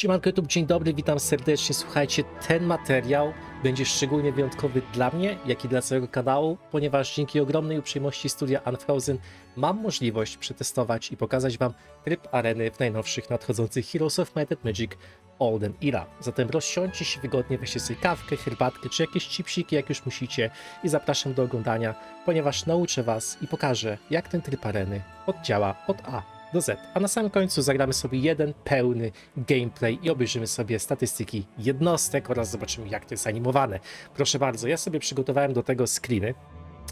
Siemanko YouTube, dzień dobry, witam serdecznie. Słuchajcie, ten materiał będzie szczególnie wyjątkowy dla mnie, jak i dla całego kanału, ponieważ dzięki ogromnej uprzejmości studia Unfrozen mam możliwość przetestować i pokazać Wam tryb areny w najnowszych nadchodzących Heroes of Might and Magic Olden Era. Zatem rozsiądźcie się wygodnie, weźcie sobie kawkę, herbatkę czy jakieś chipsiki, jak już musicie i zapraszam do oglądania, ponieważ nauczę Was i pokażę, jak ten tryb areny oddziała od A do Z. A na samym końcu zagramy sobie jeden pełny gameplay i obejrzymy sobie statystyki jednostek oraz zobaczymy, jak to jest animowane. Proszę bardzo, ja sobie przygotowałem do tego screeny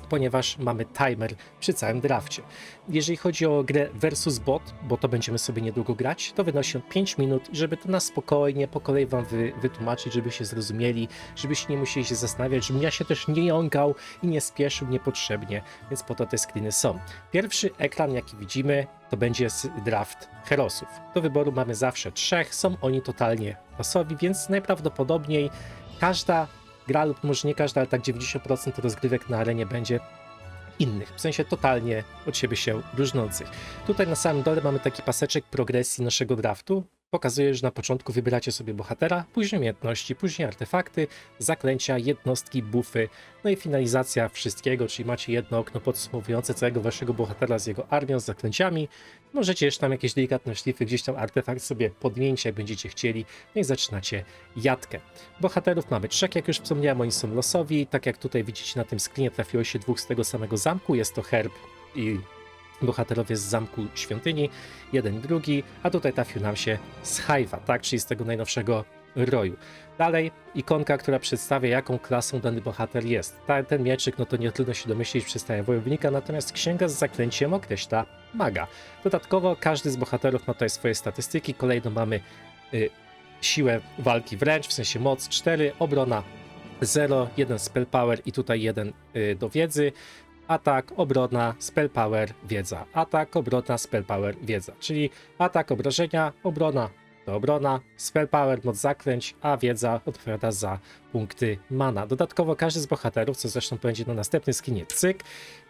ponieważ mamy timer przy całym drafcie. Jeżeli chodzi o grę versus bot, bo to będziemy sobie niedługo grać, to wynosi on 5 minut, żeby to na spokojnie, po kolei wam wy, wytłumaczyć, żeby się zrozumieli, żebyście nie musieli się zastanawiać, żebym ja się też nie jąkał i nie spieszył niepotrzebnie, więc po to te screeny są. Pierwszy ekran, jaki widzimy, to będzie draft herosów. Do wyboru mamy zawsze trzech, są oni totalnie losowi, więc najprawdopodobniej każda gra lub może nie każda, ale tak 90% rozgrywek na arenie będzie innych, w sensie totalnie od siebie się różnących. Tutaj na samym dole mamy taki paseczek progresji naszego draftu. Pokazuje, że na początku wybieracie sobie bohatera, później umiejętności, później artefakty, zaklęcia, jednostki, buffy, no i finalizacja wszystkiego, czyli macie jedno okno podsumowujące całego waszego bohatera z jego armią, z zaklęciami. Możecie jeszcze tam jakieś delikatne szlify, gdzieś tam artefakt sobie podmienić, jak będziecie chcieli, no i zaczynacie jatkę. Bohaterów mamy trzech, jak już wspomniałem, oni są losowi. Tak jak tutaj widzicie na tym screenie, trafiło się dwóch z tego samego zamku. Jest to Herb i bohaterowie z zamku świątyni, jeden drugi, a tutaj trafił nam się z Hive'a, tak, czyli z tego najnowszego roju. Dalej ikonka, która przedstawia jaką klasą dany bohater jest. Ta, ten mieczyk, no to nie trudno się domyślić, przedstawia wojownika, natomiast księga z zaklęciem określa maga. Dodatkowo każdy z bohaterów ma tutaj swoje statystyki. Kolejno mamy y, siłę walki wręcz, w sensie moc 4, obrona 0, 1 spell power i tutaj 1 y, do wiedzy. Atak, obrona, spell power, wiedza. Atak, obrona, spell power, wiedza. Czyli atak, obrażenia, obrona to obrona, spell power, moc zaklęć, a wiedza odpowiada za punkty mana. Dodatkowo każdy z bohaterów, co zresztą będzie na następnym skinie cyk,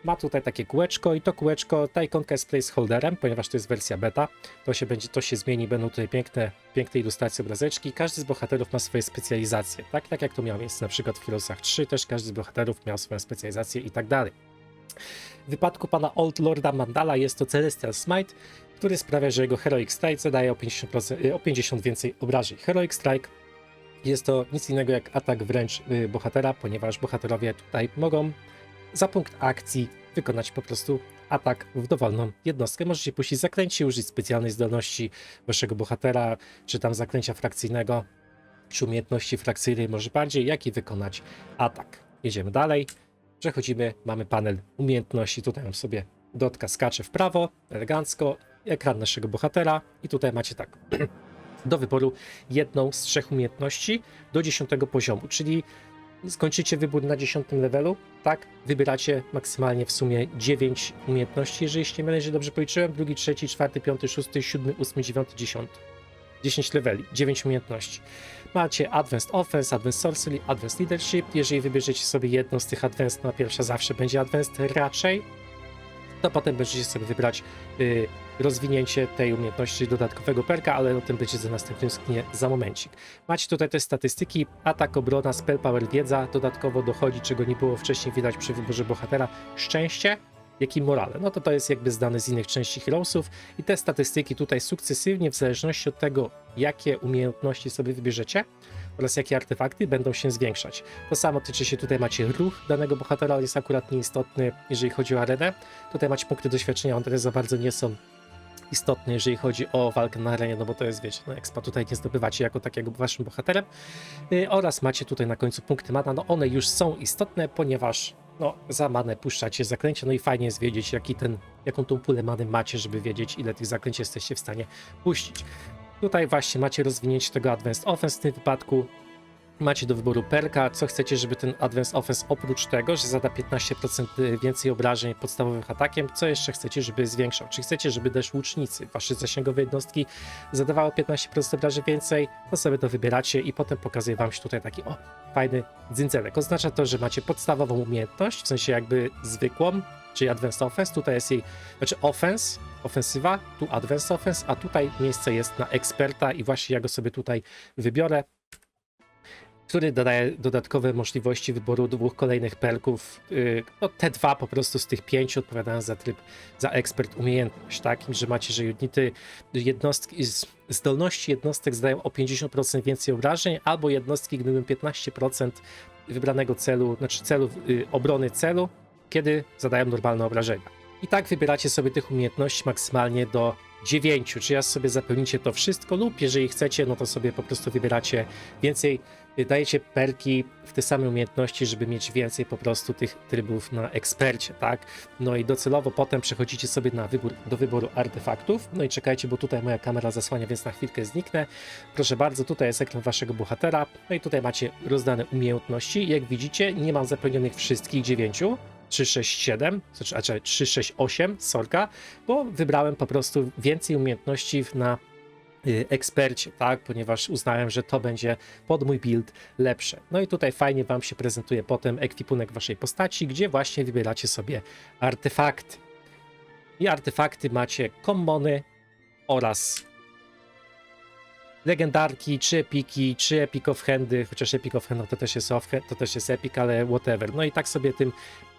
ma tutaj takie kółeczko i to kółeczko, ta ikonka jest placeholderem, ponieważ to jest wersja beta, to się będzie, to się zmieni, będą tutaj piękne, piękne ilustracje obrazeczki. Każdy z bohaterów ma swoje specjalizacje, tak, tak jak to miało miejsce na przykład w Heroesach 3, też każdy z bohaterów miał swoją specjalizację i tak dalej. W wypadku pana Old Lorda Mandala jest to Celestial Smite, który sprawia, że jego Heroic Strike zadaje o 50%, y, o 50 więcej obrażeń. Heroic Strike jest to nic innego jak atak wręcz y, bohatera, ponieważ bohaterowie tutaj mogą za punkt akcji wykonać po prostu atak w dowolną jednostkę. Możecie puścić zaklęcie, użyć specjalnej zdolności waszego bohatera, czy tam zaklęcia frakcyjnego, czy umiejętności frakcyjnej może bardziej, jak i wykonać atak. Jedziemy dalej. Przechodzimy, mamy panel umiejętności. Tutaj mam sobie dotka skacze w prawo, elegancko, ekran naszego bohatera i tutaj macie tak. Do wyboru jedną z trzech umiejętności do 10 poziomu, czyli skończycie wybór na 10 levelu, tak? Wybieracie maksymalnie w sumie 9 umiejętności, jeżeli się nie mylę, że dobrze policzyłem. Drugi, trzeci, czwarty, piąty, szósty, siódmy, ósmy, dziewiąty, dziesiąty. 10 leveli, 9 umiejętności. Macie Advanced Offense, Advanced Sorcery, Advanced Leadership. Jeżeli wybierzecie sobie jedną z tych Advanced, no a pierwsza zawsze będzie Advanced raczej, to potem będziecie sobie wybrać y, rozwinięcie tej umiejętności dodatkowego perka, ale o tym będzie za następnym screenie za momencik. Macie tutaj te statystyki, atak, obrona, spell power, wiedza, dodatkowo dochodzi, czego nie było wcześniej widać przy wyborze bohatera, szczęście, jak i morale. No to to jest jakby zdane z innych części Heroesów i te statystyki tutaj sukcesywnie, w zależności od tego, jakie umiejętności sobie wybierzecie oraz jakie artefakty będą się zwiększać. To samo tyczy się, tutaj macie ruch danego bohatera, ale jest akurat nieistotny, jeżeli chodzi o arenę. Tutaj macie punkty doświadczenia, one za bardzo nie są istotne, jeżeli chodzi o walkę na arenie, no bo to jest, wiecie, no expa tutaj nie zdobywacie jako takiego waszym bohaterem. Yy, oraz macie tutaj na końcu punkty mana, no one już są istotne, ponieważ no, za manę puszczacie zaklęcia, no i fajnie jest wiedzieć, jaki ten, jaką tą pulę many macie, żeby wiedzieć, ile tych zaklęć jesteście w stanie puścić. Tutaj właśnie macie rozwinięcie tego Advanced Offense w tym wypadku. Macie do wyboru perka, co chcecie, żeby ten Advanced Offense oprócz tego, że zada 15% więcej obrażeń podstawowym atakiem, co jeszcze chcecie, żeby zwiększał? Czy chcecie, żeby też łucznicy, wasze zasięgowe jednostki zadawało 15% obrażeń więcej, to sobie to wybieracie i potem pokazuje wam się tutaj taki o, fajny dzyndzelek. Oznacza to, że macie podstawową umiejętność, w sensie jakby zwykłą, czyli Advanced Offense, tutaj jest jej, znaczy Offense, ofensywa, tu Advanced Offense, a tutaj miejsce jest na eksperta i właśnie ja go sobie tutaj wybiorę, który dodaje dodatkowe możliwości wyboru dwóch kolejnych perków. Yy, No, te dwa po prostu z tych pięciu odpowiadają za tryb, za ekspert umiejętność, tak? Że macie, że unity, jednostki, zdolności jednostek zdają o 50% więcej obrażeń, albo jednostki gdyby 15% wybranego celu, znaczy celu, yy, obrony celu, kiedy zadają normalne obrażenia. I tak wybieracie sobie tych umiejętności maksymalnie do 9, czy ja sobie zapełnicie to wszystko, lub jeżeli chcecie, no to sobie po prostu wybieracie więcej, y, dajecie perki w te same umiejętności, żeby mieć więcej po prostu tych trybów na ekspercie, tak? No i docelowo potem przechodzicie sobie na wybór, do wyboru artefaktów. No i czekajcie, bo tutaj moja kamera zasłania, więc na chwilkę zniknę. Proszę bardzo, tutaj jest ekran waszego bohatera. No i tutaj macie rozdane umiejętności. Jak widzicie, nie mam zapełnionych wszystkich dziewięciu. 3, 6, 7, znaczy, a czekaj, 3, 6, 8, sorka, bo wybrałem po prostu więcej umiejętności na y, ekspercie, tak, ponieważ uznałem, że to będzie pod mój build lepsze. No i tutaj fajnie wam się prezentuje potem ekwipunek waszej postaci, gdzie właśnie wybieracie sobie artefakty. I artefakty macie kommony oraz legendarki, czy epiki, czy epic of handy, chociaż epic of hand to też jest off, to też jest epic, ale whatever. No i tak sobie tym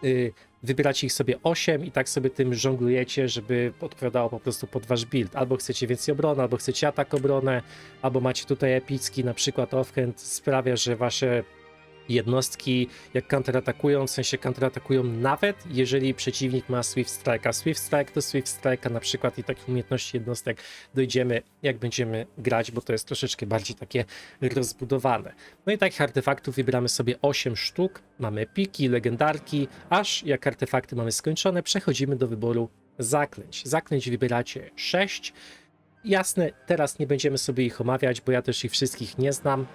y, wybieracie ich sobie 8 i tak sobie tym żonglujecie, żeby odpowiadało po prostu pod wasz build. Albo chcecie więcej obrony, albo chcecie atak obronę, albo macie tutaj epicki, na przykład offhand sprawia, że wasze jednostki jak counteratakują, w sensie counteratakują nawet jeżeli przeciwnik ma Swift Strike, a Swift Strike to Swift Strike, na przykład i takich umiejętności jednostek dojdziemy jak będziemy grać, bo to jest troszeczkę bardziej takie rozbudowane. No i takich artefaktów wybieramy sobie 8 sztuk, mamy piki, legendarki, aż jak artefakty mamy skończone, przechodzimy do wyboru zaklęć. Zaklęć wybieracie 6. Jasne, teraz nie będziemy sobie ich omawiać, bo ja też ich wszystkich nie znam,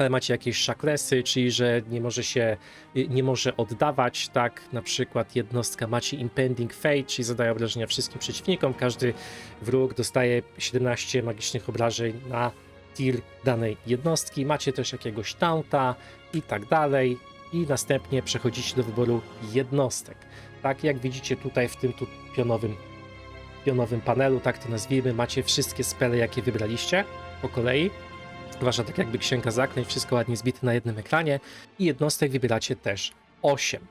ale macie jakieś szakresy, czyli że nie może się, y, nie może oddawać, tak, na przykład jednostka macie Impending Fate, czyli zadaje obrażenia wszystkim przeciwnikom, każdy wróg dostaje 17 magicznych obrażeń na tier danej jednostki, macie też jakiegoś taunta i tak dalej. I następnie przechodzicie do wyboru jednostek. Tak, jak widzicie tutaj w tym tu pionowym, pionowym panelu, tak to nazwijmy, macie wszystkie spele, jakie wybraliście po kolei, wasza tak jakby księga zaklęć, wszystko ładnie zbite na jednym ekranie i jednostek wybieracie też 8.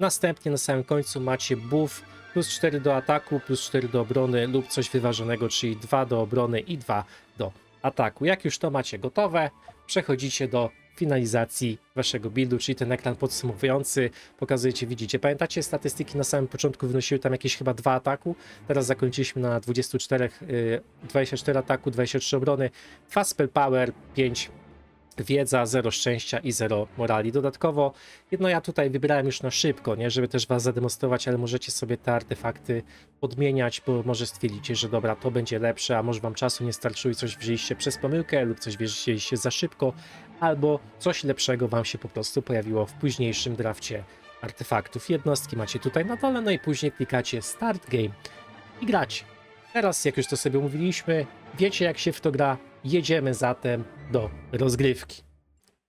Następnie na samym końcu macie buff plus 4 do ataku, plus 4 do obrony lub coś wyważonego, czyli 2 do obrony i 2 do ataku. Jak już to macie gotowe, przechodzicie do finalizacji waszego buildu, czyli ten ekran podsumowujący, pokazujecie, widzicie. Pamiętacie statystyki na samym początku wynosiły tam jakieś chyba 2 ataku, teraz zakończyliśmy na 24, y, 24 ataku, 23 obrony, 2 spell power, 5 wiedza, 0 szczęścia i 0 morali. Dodatkowo, no ja tutaj wybrałem już na szybko, nie, żeby też was zademonstrować, ale możecie sobie te artefakty podmieniać, bo może stwierdzicie, że dobra, to będzie lepsze, a może wam czasu nie starczyło i coś wzięliście przez pomyłkę lub coś wzięliście za szybko, albo coś lepszego wam się po prostu pojawiło w późniejszym drafcie artefaktów. Jednostki macie tutaj na dole, no i później klikacie Start Game i gracie. Teraz, jak już to sobie mówiliśmy, wiecie jak się w to gra, jedziemy zatem do rozgrywki.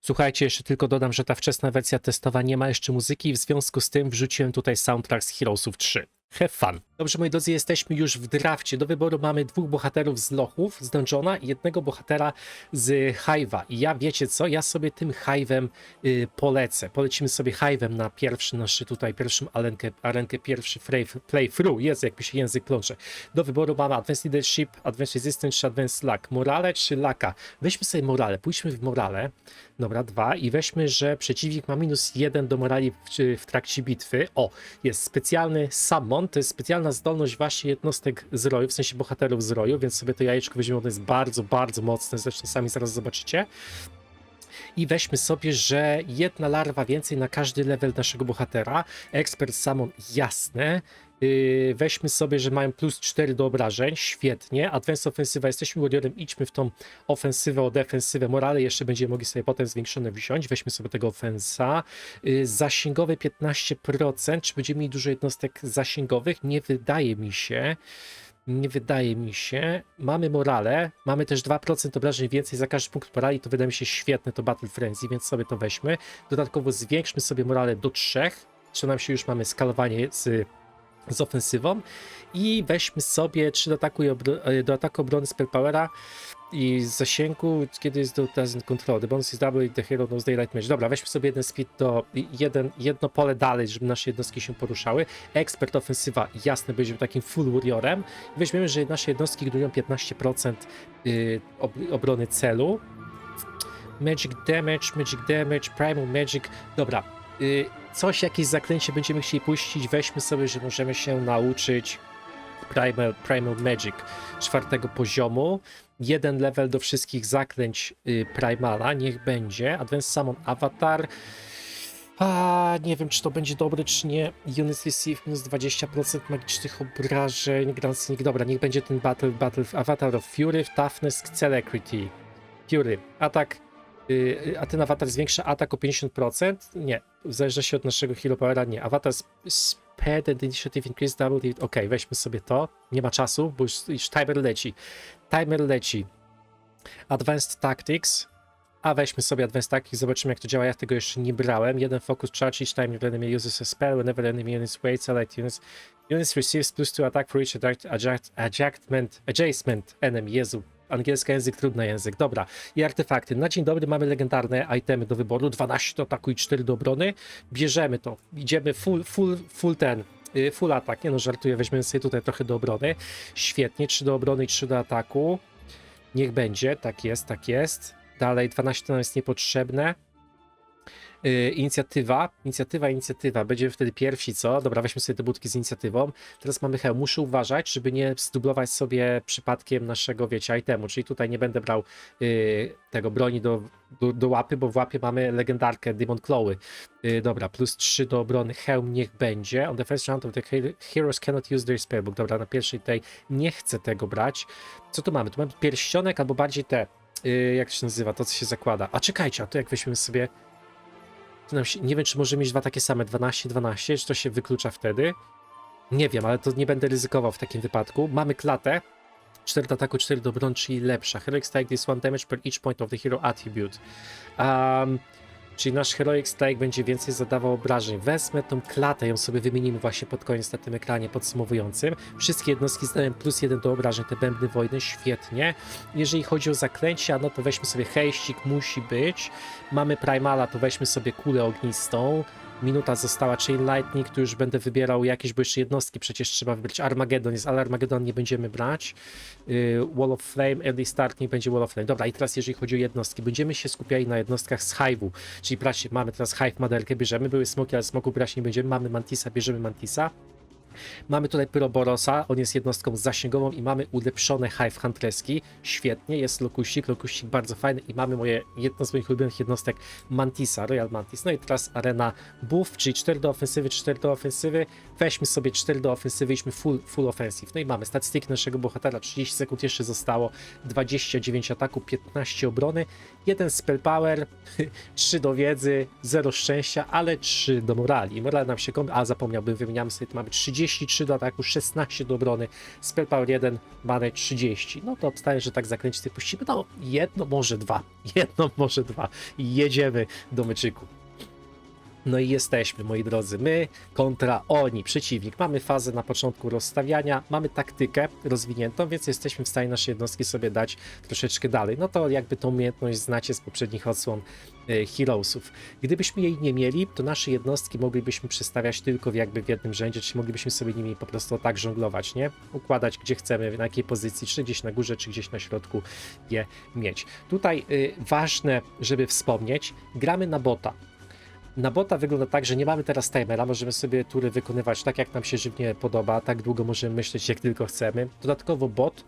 Słuchajcie, jeszcze tylko dodam, że ta wczesna wersja testowa nie ma jeszcze muzyki, w związku z tym wrzuciłem tutaj soundtrack z Heroesów 3. Have fun. Dobrze, moi drodzy, jesteśmy już w drafcie. Do wyboru mamy dwóch bohaterów z lochów, z dungeona i jednego bohatera z Hive'a. I ja, wiecie co, ja sobie tym Hive'em y, polecę. Polecimy sobie Hive'em na pierwszy nasz tutaj, pierwszym arenkę, arenkę pierwszy play- playthrough. Jest, jakby się język plącze. Do wyboru mamy Advanced Leadership, Advanced Resistance czy Advanced Luck. Morale czy Laka? Weźmy sobie Morale, pójdźmy w Morale. Dobra, dwa i weźmy, że przeciwnik ma minus jeden do morali w, w trakcie bitwy. O, jest specjalny summon, to jest specjalna zdolność właśnie jednostek z roju, w sensie bohaterów z roju, więc sobie to jajeczko weźmiemy, ono jest bardzo, bardzo mocne, zresztą sami zaraz zobaczycie. I weźmy sobie, że jedna larwa więcej na każdy level naszego bohatera. Ekspert Summon jasne. Yy, weźmy sobie, że mają plus 4 do obrażeń, świetnie. Advanced ofensywa, jesteśmy warriorem, idźmy w tą ofensywę o defensywę. Morale jeszcze będziemy mogli sobie potem zwiększone wziąć. Weźmy sobie tego ofensa. Yy, zasięgowe 15%. Czy będziemy mieli dużo jednostek zasięgowych? Nie wydaje mi się. Nie wydaje mi się. Mamy morale, mamy też 2% obrażeń więcej za każdy punkt morali, to wydaje mi się świetne to Battle Frenzy, więc sobie to weźmy. Dodatkowo zwiększmy sobie morale do 3, co nam się już mamy skalowanie z z ofensywą i weźmy sobie 3 do ataku, e, do ataku obrony Spellpowera i z zasięgu, kiedy jest do doesn't control, the bonus is double the hero knows daylight match. Dobra, weźmy sobie jeden speed do, jeden, jedno pole dalej, żeby nasze jednostki się poruszały. Ekspert ofensywa, jasne, będziemy takim full warriorem. Weźmiemy, że nasze jednostki ignorują 15% y, ob obrony celu. Magic damage, magic damage, primal magic. Dobra, coś, jakieś zaklęcie będziemy chcieli puścić, weźmy sobie, że możemy się nauczyć Primal, Primal Magic czwartego poziomu. Jeden level do wszystkich zaklęć y, Primala, niech będzie. Advanced Summon Avatar. A, nie wiem, czy to będzie dobre, czy nie. Unit Receive minus 20% magicznych obrażeń. Grand Sneak. Dobra, niech będzie ten Battle, Battle Avatar of Fury, Toughness, Celebrity. Fury. Atak. Y, a ten awatar zwiększa atak o 50%? Nie. Zależy się od naszego Hero Powera? Nie. Awatar sp- Speed and Initiative Increase Double. Okej, weźmy sobie to. Nie ma czasu, bo już, już timer leci. Timer leci. Advanced Tactics. A weźmy sobie Advanced Tactics, zobaczymy jak to działa. Ja tego jeszcze nie brałem. Jeden focus charge each time your enemy uses a spell. Whenever enemy units waits, allied units. Units receives plus 2 attack for each adjust, adjustment, adjacent enemy. Jezu, angielski język, trudny język. Dobra. I artefakty. Na dzień dobry mamy legendarne itemy do wyboru. 12 do ataku i 4 do obrony. Bierzemy to. Idziemy full, full, full ten. y, Full atak, nie no żartuję, weźmiemy sobie tutaj trochę do obrony. Świetnie, 3 do obrony i 3 do ataku. Niech będzie, tak jest, tak jest. Dalej 12 to nam jest niepotrzebne. Yy, inicjatywa, inicjatywa, inicjatywa. Będziemy wtedy pierwsi, co? Dobra, weźmy sobie te budki z inicjatywą. Teraz mamy hełm. Muszę uważać, żeby nie zdublować sobie przypadkiem naszego, wiecie, itemu. Czyli tutaj nie będę brał yy, tego broni do, do, do łapy, bo w łapie mamy legendarkę Demon Clawy. Yy, dobra, plus 3 do obrony. Hełm niech będzie. On the first round of the he- heroes cannot use their spellbook. Dobra, na pierwszej tej nie chcę tego brać. Co tu mamy? Tu mamy pierścionek albo bardziej te, yy, jak się nazywa, to co się zakłada. A czekajcie, a to jak weźmiemy sobie nie wiem, czy może mieć dwa takie same 12-12, czy to się wyklucza wtedy? Nie wiem, ale to nie będę ryzykował w takim wypadku. Mamy klatę. 4 do ataku, 4 do czyli lepsza. Heroic Strike this one damage per each point of the hero attribute. Um, czyli nasz Heroic Strike będzie więcej zadawał obrażeń. Wezmę tą klatę, ją sobie wymienimy właśnie pod koniec na tym ekranie podsumowującym. Wszystkie jednostki zdają plus 1 do obrażeń, te bębny wojny, świetnie. Jeżeli chodzi o zaklęcia, no to weźmy sobie hejścik, musi być. Mamy Primala, to weźmy sobie kulę ognistą. Minuta została Chain Lightning, tu już będę wybierał jakieś, bo jeszcze jednostki przecież trzeba wybrać. Armageddon jest, ale Armageddon nie będziemy brać. Yy, Wall of Flame, Early Start nie będzie Wall of Flame. Dobra, i teraz jeżeli chodzi o jednostki, będziemy się skupiali na jednostkach z Hive'u, czyli bracie, mamy teraz Hive Maderkę, bierzemy, były smoki, ale smoku brać nie będziemy, mamy Mantisa, bierzemy Mantisa. Mamy tutaj Pyroborosa, on jest jednostką zasięgową i mamy ulepszone Hive Huntreski. Świetnie, jest Lokuścik, Lokuścik bardzo fajny i mamy moje, jedno z moich ulubionych jednostek Mantisa, Royal Mantis. No i teraz arena Buff, czyli 4 do ofensywy, 4 do ofensywy. Weźmy sobie 4 do ofensywy, idźmy full, full offensive. No i mamy statystyki naszego bohatera, 30 sekund jeszcze zostało, 29 ataku, 15 obrony, 1 spell power, 3 do wiedzy, 0 szczęścia, ale 3 do morali. Moral nam się kombi... A, zapomniałbym, wymieniamy sobie, mamy 33 do ataku, 16 do obrony, spell power 1, mamy 30. No to obstaję, że tak zakręcić puścimy. No, jedno, może dwa. Jedno, może dwa. I jedziemy do meczyku. No i jesteśmy, moi drodzy, my kontra oni, przeciwnik. Mamy fazę na początku rozstawiania, mamy taktykę rozwiniętą, więc jesteśmy w stanie nasze jednostki sobie dać troszeczkę dalej. No to jakby tą umiejętność znacie z poprzednich odsłon e, Heroesów. Gdybyśmy jej nie mieli, to nasze jednostki moglibyśmy przestawiać tylko w jakby w jednym rzędzie, czy moglibyśmy sobie nimi po prostu tak żonglować, nie? Układać gdzie chcemy, na jakiej pozycji, czy gdzieś na górze, czy gdzieś na środku je mieć. Tutaj y, ważne, żeby wspomnieć, gramy na bota. Na bota wygląda tak, że nie mamy teraz timera, możemy sobie tury wykonywać tak, jak nam się żywnie podoba, tak długo możemy myśleć, jak tylko chcemy. Dodatkowo bot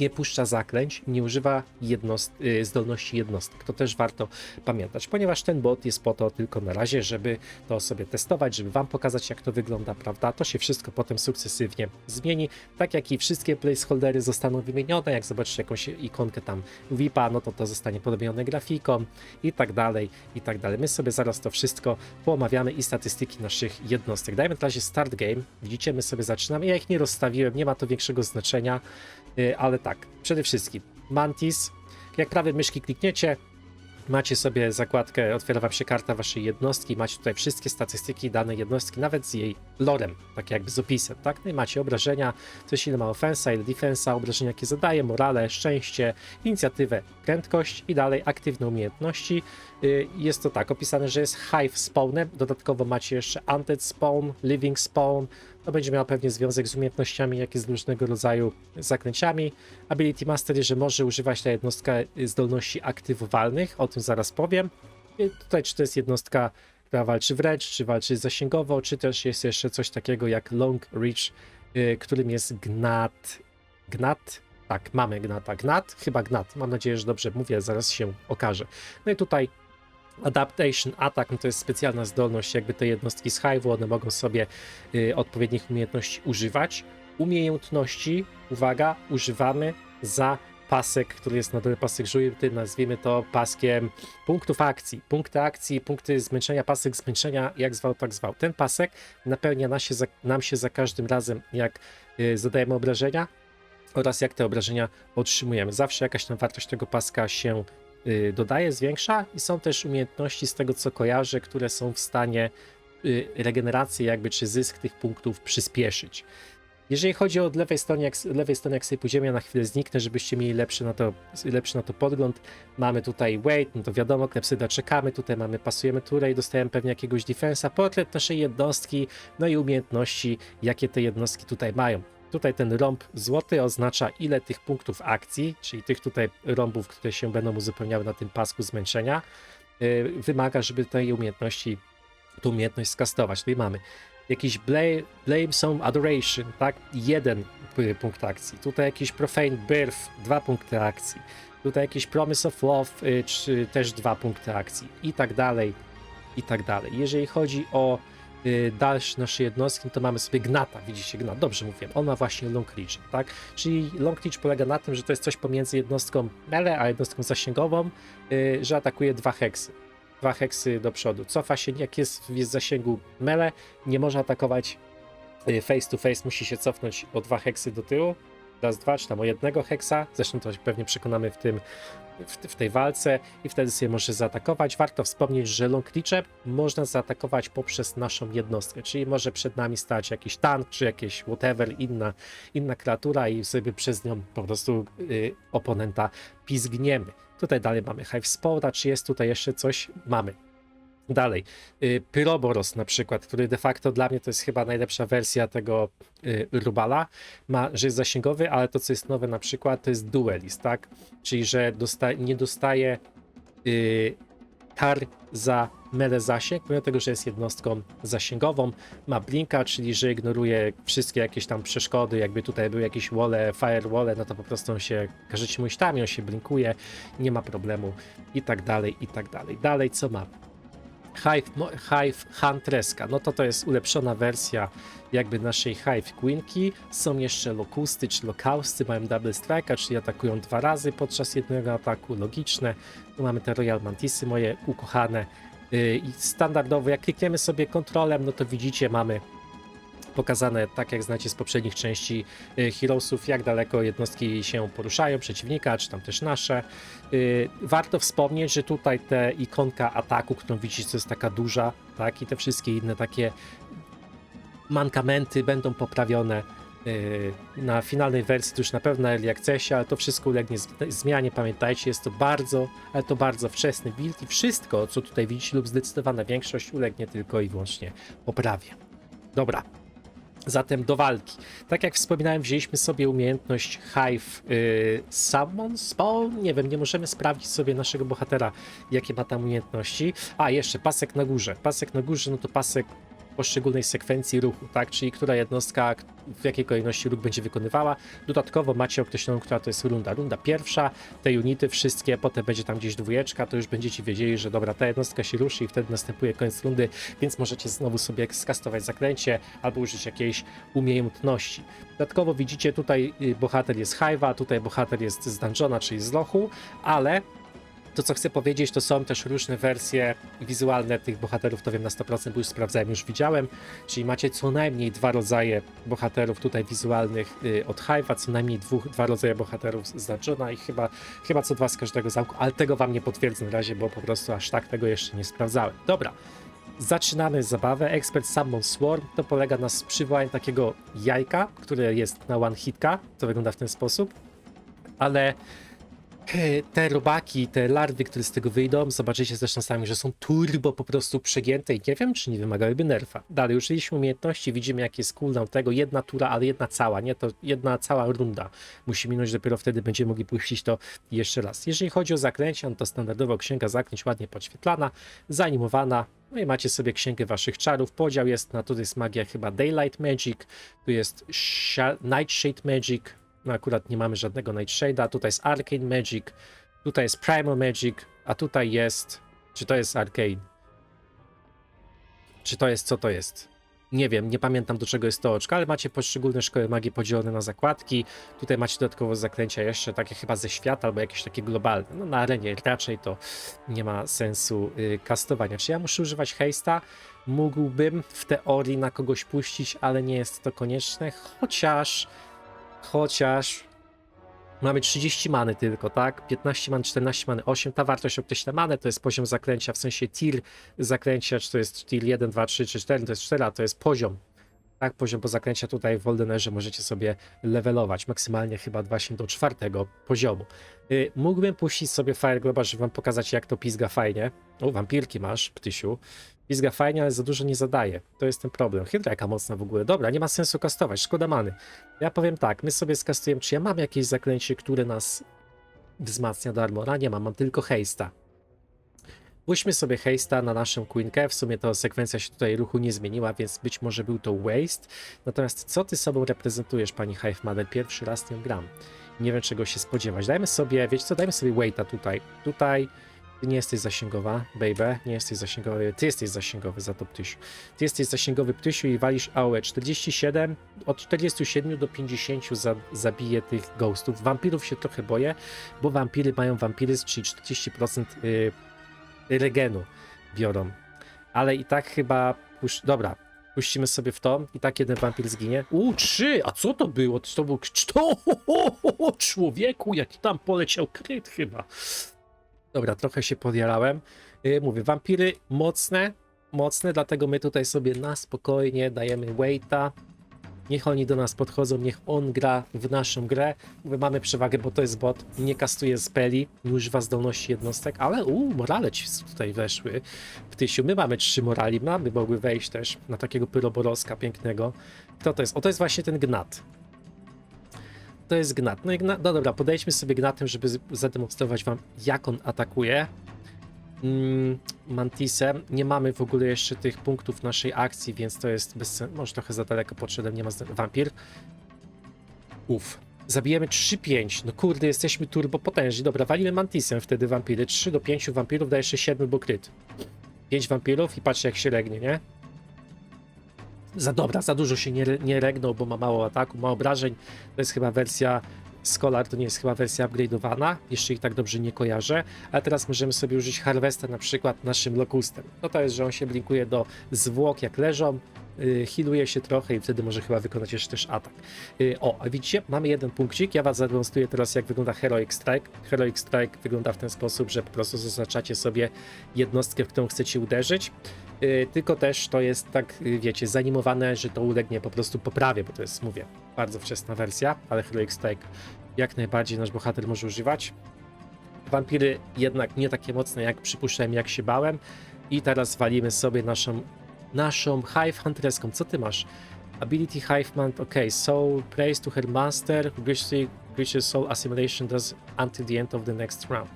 nie puszcza zaklęć, nie używa jednost y, zdolności jednostek. To też warto pamiętać, ponieważ ten bot jest po to tylko na razie, żeby to sobie testować, żeby wam pokazać, jak to wygląda, prawda? To się wszystko potem sukcesywnie zmieni, tak jak i wszystkie placeholdery zostaną wymienione, jak zobaczycie jakąś ikonkę tam VIPa, no to to zostanie podobione grafiką i tak dalej, i tak dalej. My sobie zaraz to wszystko poomawiamy i statystyki naszych jednostek. Dajmy na razie start game, widzicie, my sobie zaczynamy, ja ich nie rozstawiłem, nie ma to większego znaczenia, ale tak, przede wszystkim Mantis, jak prawie myszki klikniecie, Macie sobie zakładkę, otwiera wam się karta waszej jednostki, macie tutaj wszystkie statystyki danej jednostki, nawet z jej lorem, tak jakby z opisem, tak? No i macie obrażenia, coś ile ma ofensa, ile defensa, obrażenia jakie zadaje, morale, szczęście, inicjatywę, prędkość i dalej aktywne umiejętności. Y, Jest to tak opisane, że jest hive spawnem, dodatkowo macie jeszcze undead spawn, living spawn, to będzie miało pewnie związek z umiejętnościami, jak i z różnego rodzaju zaklęciami. Ability Mastery, że może używać ta jednostka zdolności aktywowalnych, o tym zaraz powiem. I tutaj czy to jest jednostka, która walczy wręcz, czy walczy zasięgowo, czy też jest jeszcze coś takiego jak Long Reach, y, którym jest Gnat. Gnat? Tak, mamy Gnata. Gnat? Chyba Gnat. Mam nadzieję, że dobrze mówię, zaraz się okaże. No i tutaj Adaptation Attack no to jest specjalna zdolność, jakby te jednostki z Hive'u, one mogą sobie y, odpowiednich umiejętności używać. Umiejętności, uwaga, używamy za pasek, który jest na dole pasek żółty, nazwijmy to paskiem punktów akcji. Punkty akcji, punkty zmęczenia, pasek zmęczenia, jak zwał, tak zwał. Ten pasek napełnia nas się za, nam się za każdym razem, jak y, zadajemy obrażenia oraz jak te obrażenia otrzymujemy. Zawsze jakaś tam wartość tego paska się dodaje, zwiększa i są też umiejętności z tego co kojarzę, które są w stanie y, regenerację jakby czy zysk tych punktów przyspieszyć. Jeżeli chodzi o od lewej strony, jak, lewej strony, jak sobie pójdziemy, ja na chwilę zniknę, żebyście mieli lepszy na to, lepszy na to podgląd. Mamy tutaj wait, no to wiadomo, klepsyda czekamy, tutaj mamy pasujemy turę i dostajemy pewnie jakiegoś defensa, portret naszej jednostki, no i umiejętności, jakie te jednostki tutaj mają. Tutaj ten rąb złoty oznacza ile tych punktów akcji, czyli tych tutaj rąbów, które się będą uzupełniały na tym pasku zmęczenia, yy, wymaga, żeby tej umiejętności, tą umiejętność skastować. Tutaj mamy jakiś blame, blame some adoration, tak? Jeden punkt akcji. Tutaj jakiś profane birth, dwa punkty akcji. Tutaj jakiś promise of love, y, czy też dwa punkty akcji. I tak dalej, i tak dalej. Jeżeli chodzi o y, dalsze nasze jednostki, to mamy sobie Gnata, widzicie Gnat, dobrze mówiłem, on ma właśnie Long Reach, tak? Czyli Long Reach polega na tym, że to jest coś pomiędzy jednostką melee, a jednostką zasięgową, y, że atakuje dwa heksy. Dwa heksy do przodu. Cofa się, jak jest w zasięgu melee, nie może atakować y, face to face, musi się cofnąć o dwa heksy do tyłu, raz, dwa, czy tam o jednego heksa, zresztą to pewnie przekonamy w tym, w, w tej walce i wtedy sobie może zaatakować. Warto wspomnieć, że long można zaatakować poprzez naszą jednostkę, czyli może przed nami stać jakiś tank, czy jakieś whatever, inna, inna kreatura i sobie przez nią po prostu y, oponenta pizgniemy. Tutaj dalej mamy Hive Spora, czy jest tutaj jeszcze coś? Mamy. Dalej, y, Pyroboros na przykład, który de facto dla mnie to jest chyba najlepsza wersja tego y, Rubala, ma, że jest zasięgowy, ale to co jest nowe na przykład to jest Duelist, tak? Czyli, że dosta nie dostaje y, kar za mele zasięg, pomimo tego, że jest jednostką zasięgową, ma blinka, czyli że ignoruje wszystkie jakieś tam przeszkody, jakby tutaj były jakieś wole, firewall, no to po prostu on się, każecie mu tam, on się blinkuje, nie ma problemu i tak dalej, i tak dalej. Dalej co mamy? Hive, mo- Hive Huntreska, no to to jest ulepszona wersja jakby naszej Hive Queenki. Są jeszcze Lokusty czy Lokausty, mają Double Strike'a, czyli atakują dwa razy podczas jednego ataku, logiczne. Tu mamy te Royal Mantisy, moje ukochane. Yy, I standardowo, jak klikniemy sobie kontrolem, no to widzicie, mamy pokazane, tak jak znacie z poprzednich części y, Heroesów, jak daleko jednostki się poruszają, przeciwnika, czy tam też nasze. Y, Warto wspomnieć, że tutaj te ikonka ataku, którą widzicie, to jest taka duża, tak, i te wszystkie inne takie mankamenty będą poprawione y, na finalnej wersji, to już na pewno Early Accessie, ale to wszystko ulegnie zmianie, pamiętajcie, jest to bardzo, ale to bardzo wczesny build i wszystko, co tutaj widzicie lub zdecydowana większość ulegnie tylko i wyłącznie poprawie. Dobra, Zatem do walki. Tak jak wspominałem, wzięliśmy sobie umiejętność Hive y, Summon Spawn. Nie wiem, nie możemy sprawdzić sobie naszego bohatera, jakie ma tam umiejętności. A, jeszcze pasek na górze. Pasek na górze, no to pasek poszczególnej sekwencji ruchu, tak? Czyli która jednostka w jakiej kolejności ruch będzie wykonywała. Dodatkowo macie określoną, która to jest runda. Runda pierwsza, te unity wszystkie, potem będzie tam gdzieś dwójeczka, to już będziecie wiedzieli, że dobra, ta jednostka się ruszy i wtedy następuje koniec rundy, więc możecie znowu sobie skastować zaklęcie albo użyć jakiejś umiejętności. Dodatkowo widzicie tutaj y, bohater jest Hive'a, tutaj bohater jest z dungeona, czyli z lochu, ale To, co chcę powiedzieć, to są też różne wersje wizualne tych bohaterów, to wiem na 100%, bo już sprawdzałem, już widziałem. Czyli macie co najmniej dwa rodzaje bohaterów tutaj wizualnych y, od Hive'a, co najmniej dwóch, dwa rodzaje bohaterów z Dungeona i chyba, chyba co dwa z każdego zamku, ale tego wam nie potwierdzę na razie, bo po prostu aż tak tego jeszcze nie sprawdzałem. Dobra, zaczynamy zabawę. Expert Summon Swarm to polega na przywołaniu takiego jajka, które jest na one hitka, to wygląda w ten sposób, ale te robaki, te larwy, które z tego wyjdą, zobaczycie zresztą sami, że są turbo po prostu przegięte i nie wiem, czy nie wymagałyby nerfa. Dalej, użyliśmy umiejętności, widzimy jaki jest cooldown tego, jedna tura, ale jedna cała, nie to jedna cała runda musi minąć, dopiero wtedy będziemy mogli puścić to jeszcze raz. Jeżeli chodzi o zaklęcia, no to standardowo księga zaklęć ładnie podświetlana, zanimowana, no i macie sobie księgę waszych czarów. Podział jest na tu jest magia chyba Daylight Magic, tu jest Sha- Nightshade Magic, no akurat nie mamy żadnego Nightshade'a, tutaj jest Arcane Magic, tutaj jest Primal Magic, a tutaj jest... Czy to jest Arcane? Czy to jest, co to jest? Nie wiem, nie pamiętam do czego jest to oczko, ale macie poszczególne szkoły magii podzielone na zakładki. Tutaj macie dodatkowo zaklęcia jeszcze takie chyba ze świata albo jakieś takie globalne. No na arenie raczej to nie ma sensu y, kastowania. Czy ja muszę używać hejsta? Mógłbym w teorii na kogoś puścić, ale nie jest to konieczne, chociaż chociaż mamy 30 many tylko, tak? 15 man, 14 many, 8. Ta wartość określa manę, to jest poziom zaklęcia, w sensie tier zaklęcia, czy to jest tier 1, 2, 3, czy 4, to jest 4, a to jest poziom. Tak, poziom po zaklęcia tutaj w Woldenerze możecie sobie levelować, maksymalnie chyba właśnie do czwartego poziomu. Y, mógłbym puścić sobie Fire Globa, żeby wam pokazać jak to pizga fajnie. O, wampirki masz, ptysiu. Pizga fajnie, ale za dużo nie zadaje. To jest ten problem. Hydra jaka mocna w ogóle. Dobra, nie ma sensu kastować, szkoda many. Ja powiem tak, my sobie skastujemy, czy ja mam jakieś zaklęcie, które nas wzmacnia do armora? Nie mam, mam tylko haste'a. Puśćmy sobie haste'a na naszą Queenkę. W sumie to sekwencja się tutaj ruchu nie zmieniła, więc być może był to waste. Natomiast co ty sobą reprezentujesz, pani Hive Mother? Pierwszy raz nią gram. Nie wiem czego się spodziewać. Dajmy sobie, wiecie co, dajmy sobie waita tutaj. Tutaj ty nie jesteś zasięgowa, baby, nie jesteś zasięgowy, ty jesteś zasięgowy za to ptysiu. Ty jesteś zasięgowy ptysiu i walisz AOE 47, od 47 do 50 za, zabije tych ghostów. Wampirów się trochę boję, bo wampiry mają wampiryzm, czyli 40% y, regenu biorą. Ale i tak chyba, dobra, puścimy sobie w to i tak jeden wampir zginie. U, trzy! A co to było? To był kto? Człowieku, jaki tam poleciał kryt chyba. Dobra, trochę się podjarałem. Yy, mówię, wampiry mocne, mocne, dlatego my tutaj sobie na spokojnie dajemy waita. Niech oni do nas podchodzą, niech on gra w naszą grę. Mówię, mamy przewagę, bo to jest bot, nie kastuje speli, nie używa zdolności jednostek, ale uuu, morale ci tutaj weszły. Ptysiu, my mamy trzy morali, mamy mogły wejść też na takiego pyroboroska pięknego. Kto to jest? O, to jest właśnie ten gnat. To jest gnat. No i gnat, no dobra, podejdźmy sobie gnatem, żeby zademonstrować wam, jak on atakuje. Mm, Mantisem. Nie mamy w ogóle jeszcze tych punktów naszej akcji, więc to jest bez sensu. Może trochę za daleko podszedłem, nie ma Wampir. Uff. Zabijemy 3-5. No kurde, jesteśmy turbo potężni. Dobra, walimy Mantisem wtedy wampiry. 3 do 5 wampirów daje jeszcze 7, bo kryt. 5 wampirów i patrzcie jak się regnie, nie? Za dobra, za dużo się nie, nie regnął, bo ma mało ataku, ma obrażeń. To jest chyba wersja Scholar, to nie jest chyba wersja upgrade'owana, jeszcze ich tak dobrze nie kojarzę, ale teraz możemy sobie użyć Harvesta na przykład naszym Locustem. No to jest, że on się blinkuje do zwłok jak leżą, yy, healuje się trochę i wtedy może chyba wykonać jeszcze też atak. Yy, o, a widzicie, mamy jeden punkcik, ja was zademonstruję teraz jak wygląda Heroic Strike. Heroic Strike wygląda w ten sposób, że po prostu zaznaczacie sobie jednostkę, w którą chcecie uderzyć, tylko też to jest tak, yy, wiecie, zanimowane, że to ulegnie po prostu poprawie, bo to jest, mówię, bardzo wczesna wersja, ale Heroic Strike jak najbardziej nasz bohater może używać. Wampiry jednak nie takie mocne, jak przypuszczałem, jak się bałem. I teraz walimy sobie naszą, naszą Hive Hunterską. Co ty masz? Ability Hive Man, ok, Soul, Praise to her master, Greases Soul Assimilation does until the end of the next round.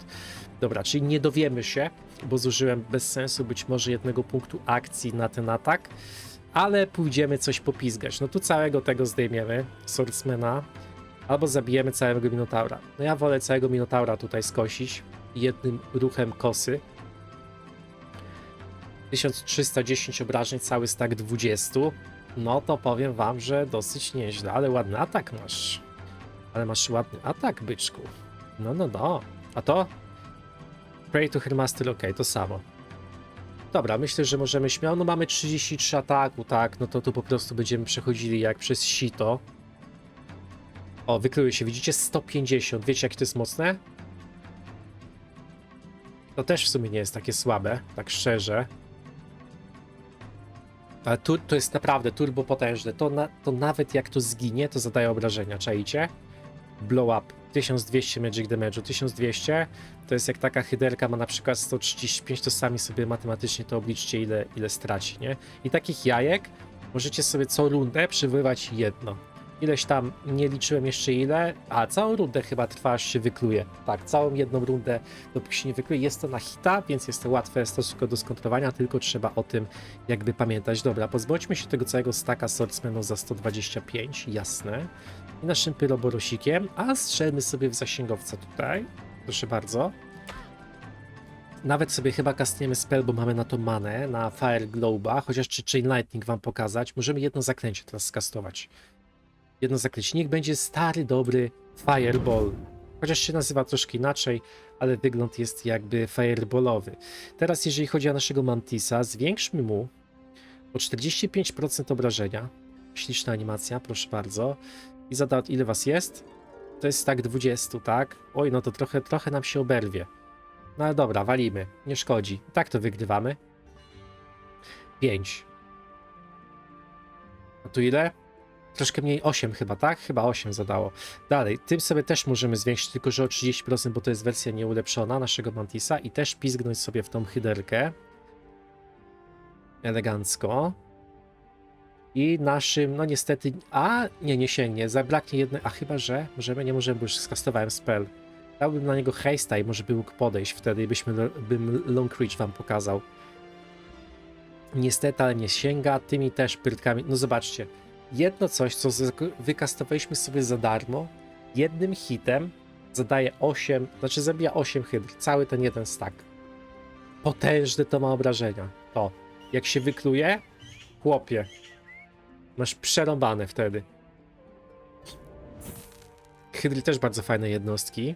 Dobra, czyli nie dowiemy się, bo zużyłem bez sensu być może jednego punktu akcji na ten atak, ale pójdziemy coś popizgać. No tu całego tego zdejmiemy, Swordsmana, albo zabijemy całego Minotaura. No ja wolę całego Minotaura tutaj skosić jednym ruchem kosy. 1310 obrażeń, cały stack 20. No to powiem wam, że dosyć nieźle, ale ładny atak masz. Ale masz ładny atak, byczku. No, no, no. A to? Pray to Hermaster, ok, to samo. Dobra, myślę, że możemy śmiało. No mamy 33 ataku, tak? No to tu po prostu będziemy przechodzili jak przez sito. O, wykryły się, widzicie? 150. Wiecie, jakie to jest mocne? To też w sumie nie jest takie słabe, tak szczerze. Ale tu, to jest naprawdę turbo potężne. To, na, to nawet jak to zginie, to zadaje obrażenia, czaicie? Blow up 1200 magic damage'u, 1200 to jest jak taka hyderka ma na przykład 135, to sami sobie matematycznie to obliczcie ile, ile straci, nie? I takich jajek możecie sobie co rundę przywoływać jedno. Ileś tam, nie liczyłem jeszcze ile, a całą rundę chyba trwa aż się wykluje. Tak, całą jedną rundę dopóki się nie wykluje. Jest to na hita, więc jest to łatwe stosunkowo do skontrolowania, tylko trzeba o tym jakby pamiętać. Dobra, pozbądźmy się tego całego staka swordsmanów za 125, jasne. I naszym pyroborosikiem, a strzelmy sobie w zasięgowca tutaj. Proszę bardzo. Nawet sobie chyba kastniemy spell, bo mamy na to manę, na Fire Globe'a, chociaż czy Chain Lightning wam pokazać. Możemy jedno zaklęcie teraz skastować. Jedno zaklęcie. Niech będzie stary, dobry Fireball. Chociaż się nazywa troszkę inaczej, ale wygląd jest jakby fireballowy. Teraz jeżeli chodzi o naszego Mantisa, zwiększmy mu o 45% obrażenia. Śliczna animacja, proszę bardzo. I zada, ile was jest? To jest tak 20, tak? Oj, no to trochę, trochę nam się oberwie. No ale dobra, walimy. Nie szkodzi. Tak to wygrywamy. 5. A tu ile? Troszkę mniej 8 chyba, tak? Chyba 8 zadało. Dalej, tym sobie też możemy zwiększyć, tylko że o 30%, bo to jest wersja nieulepszona naszego Mantisa i też pizgnąć sobie w tą hyderkę. Elegancko. I naszym, no niestety, a nie, nie sięgnie, zabraknie jednej, a chyba, że możemy, nie możemy, bo już skastowałem spell. Dałbym na niego haste'a i może by mógł podejść wtedy byśmy, bym long reach wam pokazał. Niestety, ale nie sięga, tymi też pyrtkami, no zobaczcie, jedno coś, co wykastowaliśmy sobie za darmo, jednym hitem zadaje 8, znaczy zabija 8 hydr, cały ten jeden stack. Potężne to ma obrażenia. To, jak się wykluje, chłopie, masz przerąbane wtedy. Hydry też bardzo fajne jednostki.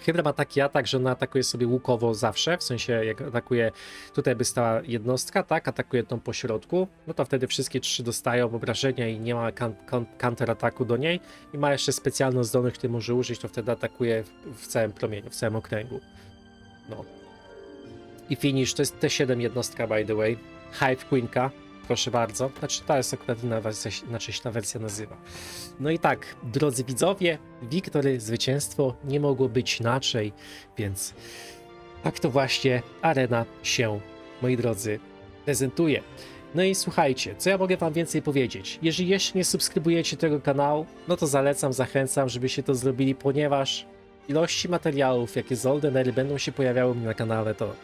Hydra ma taki atak, że ona atakuje sobie łukowo zawsze, w sensie jak atakuje, tutaj by stała jednostka, tak, atakuje tą po środku, no to wtedy wszystkie trzy dostają obrażenia i nie ma kan- kan- counterataku do niej i ma jeszcze specjalną zdolność, której może użyć, to wtedy atakuje w, w całym promieniu, w całym okręgu. No. I finish, to jest T7 jednostka by the way, Hive Queenka, proszę bardzo, znaczy ta jest akurat inna wersja, inaczej się ta wersja nazywa. No i tak, drodzy widzowie, wiktory, zwycięstwo, nie mogło być inaczej, więc tak to właśnie arena się, moi drodzy, prezentuje. No i słuchajcie, co ja mogę wam więcej powiedzieć? Jeżeli jeszcze nie subskrybujecie tego kanału, no to zalecam, zachęcam, żebyście to zrobili, ponieważ ilości materiałów, jakie z Olden Ery będą się pojawiały mnie na kanale, to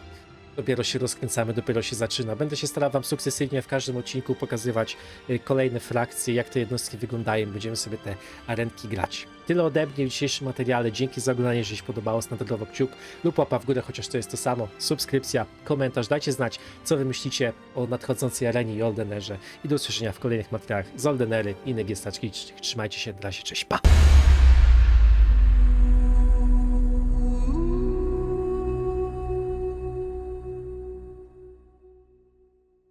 dopiero się rozkręcamy, dopiero się zaczyna. Będę się starał wam sukcesywnie w każdym odcinku pokazywać y, kolejne frakcje, jak te jednostki wyglądają. Będziemy sobie te arenki grać. Tyle ode mnie w dzisiejszym materiale. Dzięki za oglądanie, jeżeli się podobało, standardowo kciuk lub łapa w górę, chociaż to jest to samo. Subskrypcja, komentarz. Dajcie znać, co wy myślicie o nadchodzącej arenie i Oldenerze. I do usłyszenia w kolejnych materiałach z Oldenery i innej giestaczki. Trzymajcie się, na razie, cześć, pa!